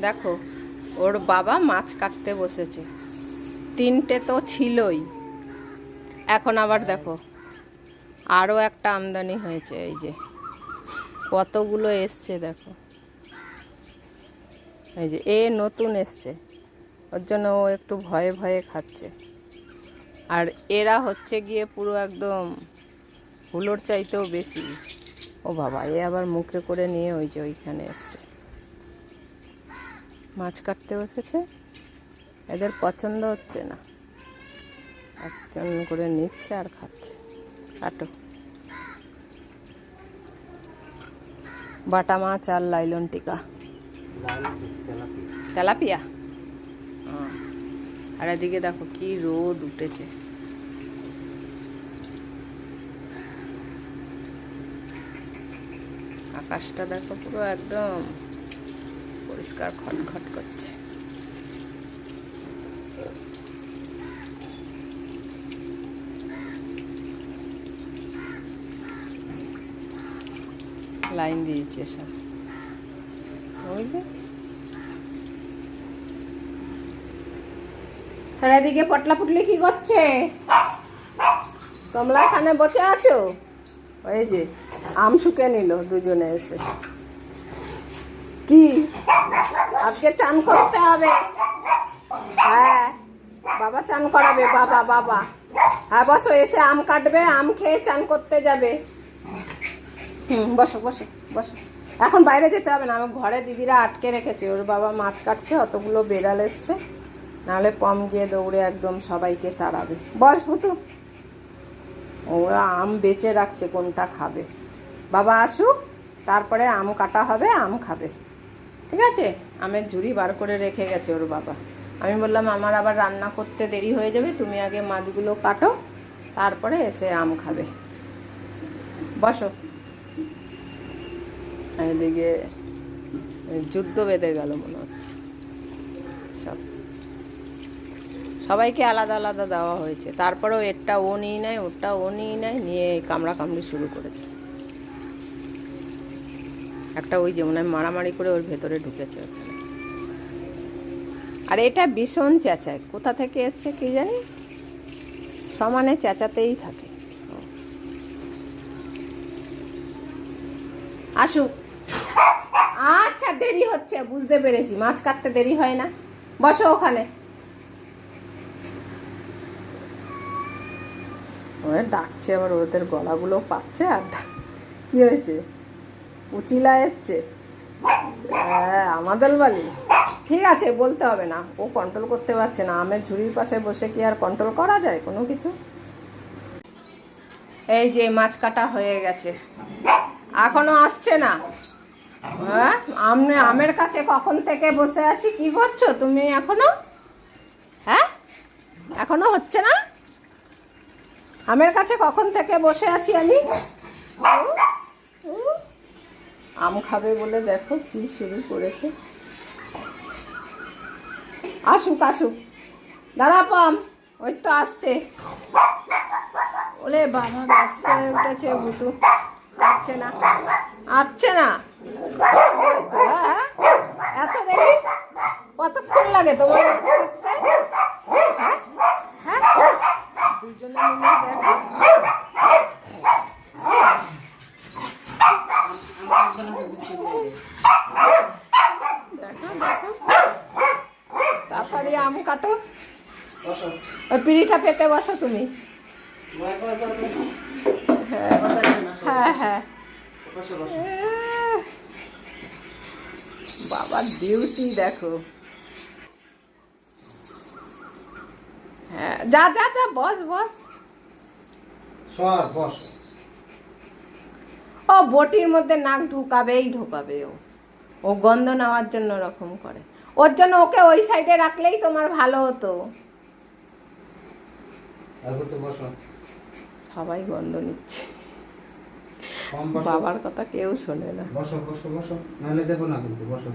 দেখো, ওর বাবা মাছ কাটতে বসেছে। তিনটে তো ছিলই। এখন আবার দেখো, আরও একটা আমদানি হয়েছে এই যে। কতগুলো এসছে দেখো। এই যে, এ নতুন এসছে। ওর জন্য ও একটু ভয়ে ভয়ে খাচ্ছে। আর এরা হচ্ছে গিয়ে পুরো একদম হুলোর চাইতেও বেশি। ও বাবা, এ আবার মুখে করে নিয়ে ওই যে ওইখানে এসছে। মাছ কাটতে বসেছে। এদের পছন্দ হচ্ছে না। একজন করে নিচ্ছে আর খাচ্ছে। কাটো। বাটা মাছ আর লাইলন টিকা। তেলাপিয়া? আর এদিকে দেখো কি রোদ উঠেছে। আকাশটা দেখো পুরো একদম পরিষ্কার খটখট করছে। লাইন দিয়েছে সব। বুঝলে আর এদিকে পটলা পুটলি কি করছে? তোমরা এখানে বসে আছো? ওই যে, আম শুকে নিল দুজনে এসে। কি? আজকে চান করতে হবে। হ্যাঁ বাবা চান করাবে, বাবা বাবা। হ্যাঁ বসো, এসে আম কাটবে, আম খেয়ে চান করতে যাবে। হুম, বসো বসো বসো। এখন বাইরে যেতে হবে না, আমি ঘরে দিদিরা আটকে রেখেছে, ওর বাবা মাছ কাটছে, অতগুলো বেড়াল এসছে। নাহলে পম গিয়ে দৌড়ে একদম সবাইকে তাড়াবে। বস ভুতু ওরা আম বেচে রাখছে, কোনটা খাবে? বাবা আসুক, তারপরে আম কাটা হবে, আম খাবে। ঠিক আছে? আমের ঝুড়ি বার করে রেখে গেছে ওর বাবা। আমি বললাম, আমার আবার রান্না করতে দেরি হয়ে যাবে, তুমি আগে মাছগুলো কাটো, তারপরে এসে আম খাবে। বসো। এদিকে যুদ্ধ বেঁধে গেল মনে হচ্ছে। সব। সবাইকে আলাদা আলাদা দেওয়া হয়েছে। তারপরেও এরটা ও নিয়ে নেয় ওরটা ও নিয়ে নেয়, নিয়ে কামড়া কামড়ি শুরু করেছে। একটা ওই যে মনে হয় মারামারি করে ওর ভেতরে ঢুকেছে। আর এটা ভীষণ চেঁচায়। কোথা থেকে এসছে কি জানি? সমানে চেঁচাতেই থাকে। আসুক। আচ্ছা দেরি হচ্ছে, বুঝতে পেরেছি। মাছ কাটতে দেরি হয় না। বসো ওখানে। ওরা ডাকছে, আবার ওদের গলাগুলো পাচ্ছে, আর কি হয়েছে? উচিলা এসছে হ্যাঁ আমাদের বাড়ি। ঠিক আছে, বলতে হবে না। ও কন্ট্রোল করতে পারছে না। আমের ঝুড়ির পাশে বসে কি আর কন্ট্রোল করা যায় কোনো কিছু? এই যে মাছ কাটা হয়ে গেছে। এখনও আসছে না। হ্যাঁ আমনে আমের কাছে কখন থেকে বসে আছি? কি করছ তুমি এখনও? হ্যাঁ এখনও হচ্ছে না? আমের কাছে কখন থেকে বসে আছি আমি? আম খাবে বলে দেখো কি শুরু করেছে। আসুক আসুক। দাঁড়া পাম ওই তো আসছে। ওলে বাবা হয়ে উঠেছে বুতু আসছে না। আসছে না? এত দেরি? কতক্ষণ লাগে তোমার? হ্যাঁ? হ্যাঁ? দুজনে মিলে দেখো দেখো দেখো তাড়াতাড়ি আম কাটো। ওই পিড়িটা পেতে বসো তুমি। হ্যাঁ হ্যাঁ। বাবার ডিউটি দেখো। হ্যাঁ যা যা যা বস বস। সর বস। ও বটির মধ্যে নাক ঢুকাবেই ঢুকাবে ও। ও গন্ধ নেওয়ার জন্য ওরকম করে। ওর জন্য ওকে ওই সাইডে রাখলেই তোমার ভালো হতো। সবাই গন্ধ নিচ্ছে। বাবার কথা কেউ শোনে না। বসো বসো বসো। নাহলে দেবো না কিন্তু বসো।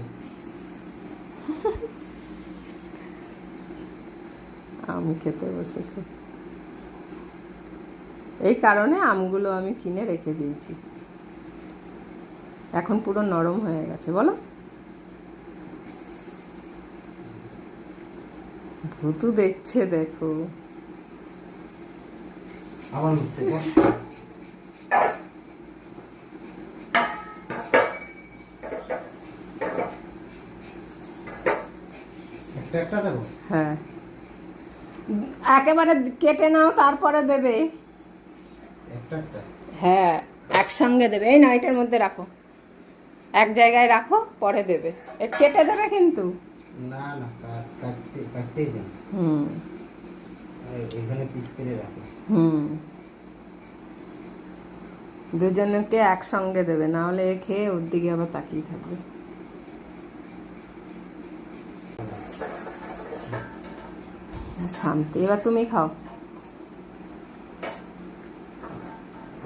আম খেতে বসেছে। এই কারণে আমগুলো আমি কিনে রেখে দিয়েছি। এখন পুরো নরম হয়ে গেছে বলো। ভুতু দেখছে দেখো। আবার হচ্ছে হ্যাঁ। একেবারে কেটে নাও তারপরে দেবে। হ্যাঁ একসঙ্গে দেবে। এই নাইটের মধ্যে রাখো। এক জায়গায় রাখো পরে দেবে। এ কেটে দেবে কিন্তু? না না কাট- কাটতে কাটতেই দেন হুম। এখানে পিস করে রাখো। হুম। দুজনকে একসঙ্গে দেবে না হলে এ খেয়ে ওর দিকে আবার তাকিয়ে থাকবে। শান্তি এবার তুমি খাও।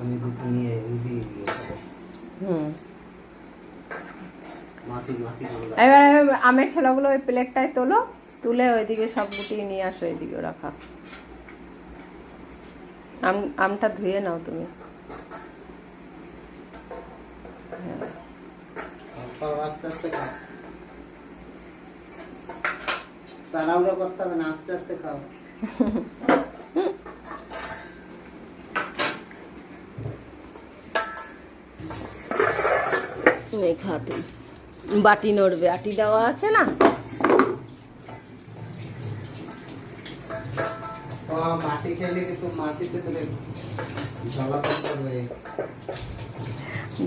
আমি দুটো নিয়ে। হুম। এবার আমের ছোলাগুলো ওই প্লেটটায় তোলো তুলে ওইদিকে সব গুটিয়ে নিয়ে আসো এইদিকে রাখা। আম আমটা ধুয়ে নাও তুমি। খাও, আস্তে আস্তে খাও তাড়াহুড়ো করতে হবে না আস্তে আস্তে খাও। খা তুমি বাটি নড়বে। আটি দেওয়া আছে না?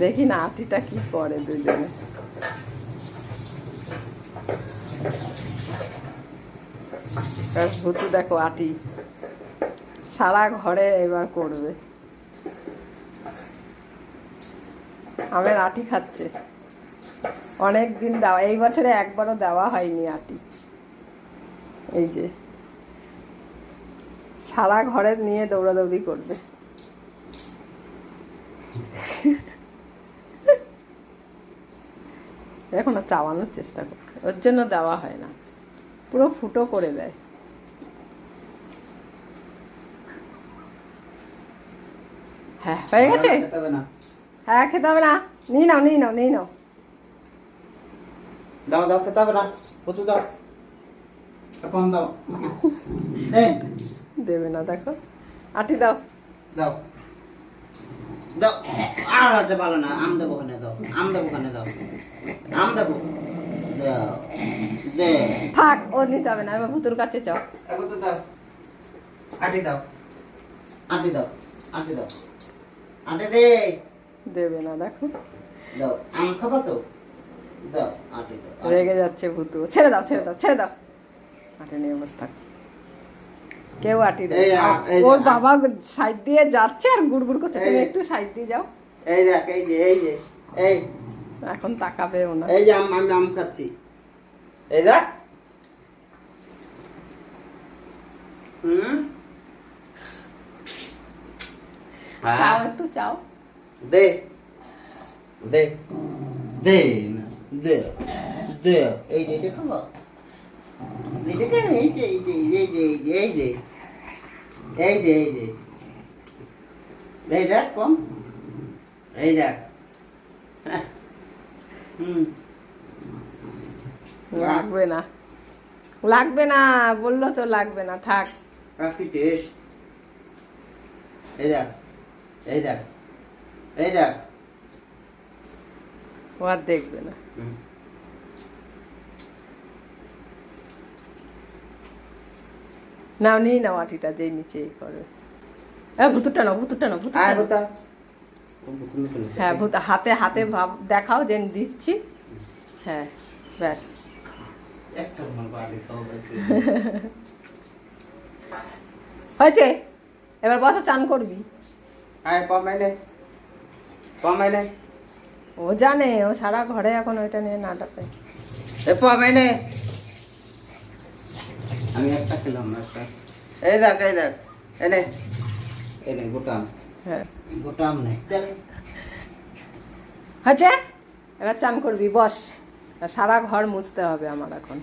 দেখি না আটিটা কি করে দুজনে। ভুতু দেখো আটি। সারা ঘরে এবার করবে। আমের আটি খাচ্ছে। অনেক দিন দেওয়া এই বছরে একবারও দেওয়া হয়নি আটি। এই যে সারা ঘরে নিয়ে দৌড়াদৌড়ি করবে। এখন চাওয়ানোর চেষ্টা করবে ওর জন্য দেওয়া হয় না। পুরো ফুটো করে দেয়। হ্যাঁ হয়ে গেছে? হ্যাঁ খেতে হবে না। নিয়ে নাও নিয়ে নাও নিয়ে নাও। দাও দাও খেতে হবে না। কত দাও। এখন দাও। দেবে না দেখো। আটি দাও। দাও। দাও। আর ভালো না। আম দেবো ওখানে দাও। আম দেবো ওখানে দাও। আম দেবো। দাও। দে। থাক ও নিতে হবে না। এবার ভুতুর কাছে চাও দাও। আটি দাও। আটি দাও। আটি দাও। আটি দে। দেবে না দেখো। দাও। আম খাব তো? রেগে যাচ্ছে ভুতু। ছেড়ে দাও ছেড়ে দাও ছেড়ে দাও। আটি নিয়ে বসে কেউ আটি ওর বাবা সাইড দিয়ে যাচ্ছে আর গুড় করছে। তুমি একটু সাইড দিয়ে যাও। এই দেখ এই যে এই যে এই। এখন তাকাবেও না। এই যে আমি আম খাচ্ছি। এই দেখ। হুম? চাও একটু চাও। দে। দে। দে না, দে দে এই যে দেখো এই যে কেন এই যে এই যে এই যে এই যে এই যে এই যে এই দেখ কম এই দেখ। হুম লাগবে না। লাগবে না বলল তো লাগবে না থাক। কাকি টেস্ট এই দেখ এই দেখ এই দেখ। ও আর দেখবে না। নাও নিয়ে নাও আটিটা যেই নিচে এই করে। হ্যাঁ ভুতুরটা নাও ভুতুরটা নাও ভুতুরটা। হ্যাঁ ভূত হাতে হাতে ভাব দেখাও যে দিচ্ছি। হ্যাঁ ব্যাস। হয়েছে। এবার বসো চান করবি? ও জানে ও সারা ঘরে এখন ওইটা নিয়ে নাটাতে এ কমাইলে আমি একটা খেলাম একটা? এই দেখ এই দেখ এনে এনে গোটা আম। হ্যাঁ। গোটা আম নেই হয়েছে? এবার চান করবি বস। সারা ঘর মুছতে হবে আমার এখন।